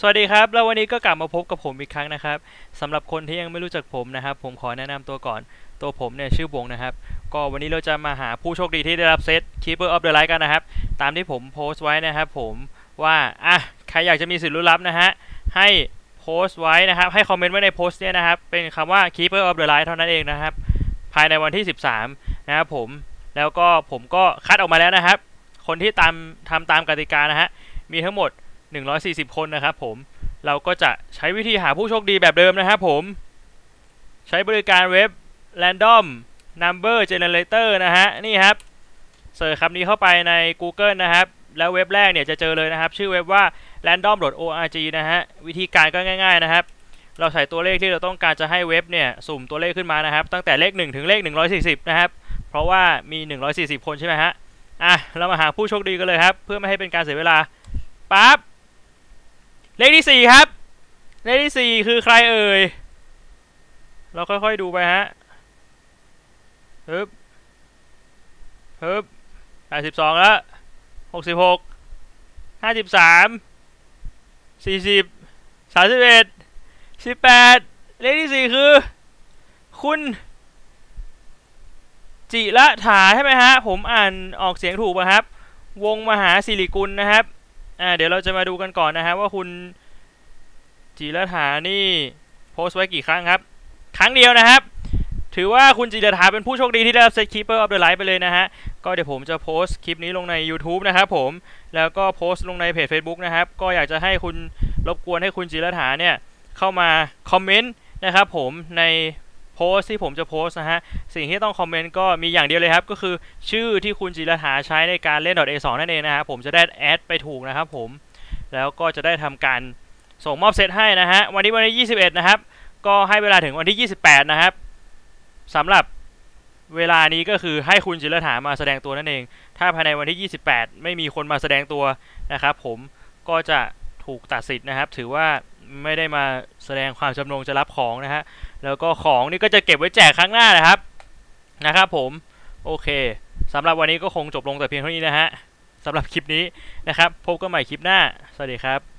สวัสดีครับ แล้ววันนี้ก็กลับมาพบกับผมอีกครั้งนะครับสำหรับคนที่ยังไม่รู้จักผมนะครับ ผมขอแนะนำตัวก่อน ตัวผมเนี่ยชื่อวงนะครับ ก็วันนี้เราจะมาหาผู้โชคดีที่ได้รับเซต Keeper of the Light กันนะครับ ตามที่ผมโพสต์ไว้นะครับผมว่าอะใครอยากจะมีสิทธิ์ลุ้นรับนะฮะ ให้โพสต์ไว้นะครับ ให้คอมเมนต์ไว้ในโพสต์เนี่ยนะครับ เป็นคำว่า Keeper of the Light เท่านั้นเองนะครับ ภายในวันที่ 13 นะครับผม แล้วก็ผมก็คัดออกมาแล้วนะครับ คนที่ตามทำตามกติกานะฮะ มีทั้งหมด 140 คนนะครับผมเราก็จะใช้วิธีหาผู้โชคดีแบบเดิมนะครับผม ใช้บริการเว็บ Random Number Generator นะฮะ นี่ครับ เสิร์ชคำนี้เข้าไปใน Google นะครับ แล้วเว็บแรกเนี่ยจะเจอเลยนะครับ ชื่อเว็บว่า random.org นะฮะ วิธีการก็ง่ายๆนะครับ เราใส่ตัวเลขที่เราต้องการจะให้เว็บเนี่ย สุ่มตัวเลขขึ้นมานะครับ ตั้งแต่เลข 1 ถึงเลข 140 นะครับ เพราะว่ามี 140 คนใช่ไหมฮะ อะ เรามาหาผู้โชคดีกันเลยครับ เพื่อไม่ให้เป็นการเสียเวลาปั๊บ เลขที่สี่ครับ เลขที่สี่คือใครเอ่ย เราค่อยๆดูไปฮะฮึบฮึบแปดสิบสองแล้วหกสิบหกห้าสิบสามสี่สิบสามสิบเอ็ดสิบแปดเลขที่สี่คือ คุณ จิระถาใช่ไหมฮะ ผมอ่านออกเสียงถูกป่ะครับ วงมหาสิริกุลนะครับ อ่าเดี๋ยวเราจะมาดูกันก่อนนะฮะว่าคุณจิรถานี่โพสต์ไว้กี่ครั้งครับ ครั้งเดียวนะครับ ถือว่าคุณจิรถาเป็นผู้โชคดีที่ได้รับเซต Keeper of the Light ไปเลยนะฮะ ก็เดี๋ยวผมจะโพสต์คลิปนี้ลงใน YouTube นะครับผม แล้วก็โพสต์ลงในเพจ Facebook นะครับ ก็อยากจะให้คุณรบกวนให้คุณจิรถาเนี่ยเข้ามาคอมเมนต์นะครับผมใน โพสที่ผมจะโพสนะฮะ สิ่งที่ต้องคอมเมนต์ก็มีอย่างเดียวเลยครับ ก็คือชื่อที่คุณจิรถาใช้ในการเล่น .a2 นั่นเองนะครับผมจะได้แอดไปถูกนะครับผม แล้วก็จะได้ทำการส่งมอบเซตให้นะฮะ วันนี้วันที่21 นะครับ ก็ให้เวลาถึงวันที่ 28 นะครับสำหรับเวลานี้ก็คือให้คุณจิรถามาแสดงตัวนั่นเอง ถ้าภายในวันที่ 28 ไม่มีคนมาแสดงตัวนะครับผมก็จะ ถูกตัดสิทธิ์นะครับ ถือว่าไม่ได้มาแสดงความจำนงจะรับของนะฮะแล้วก็ของนี่ก็จะเก็บไว้แจกครั้งหน้านะครับนะครับผมโอเคสำหรับวันนี้ก็คงจบลงแต่เพียงเท่านี้นะฮะสำหรับคลิปนี้นะครับ พบกันใหม่คลิปหน้า สวัสดีครับ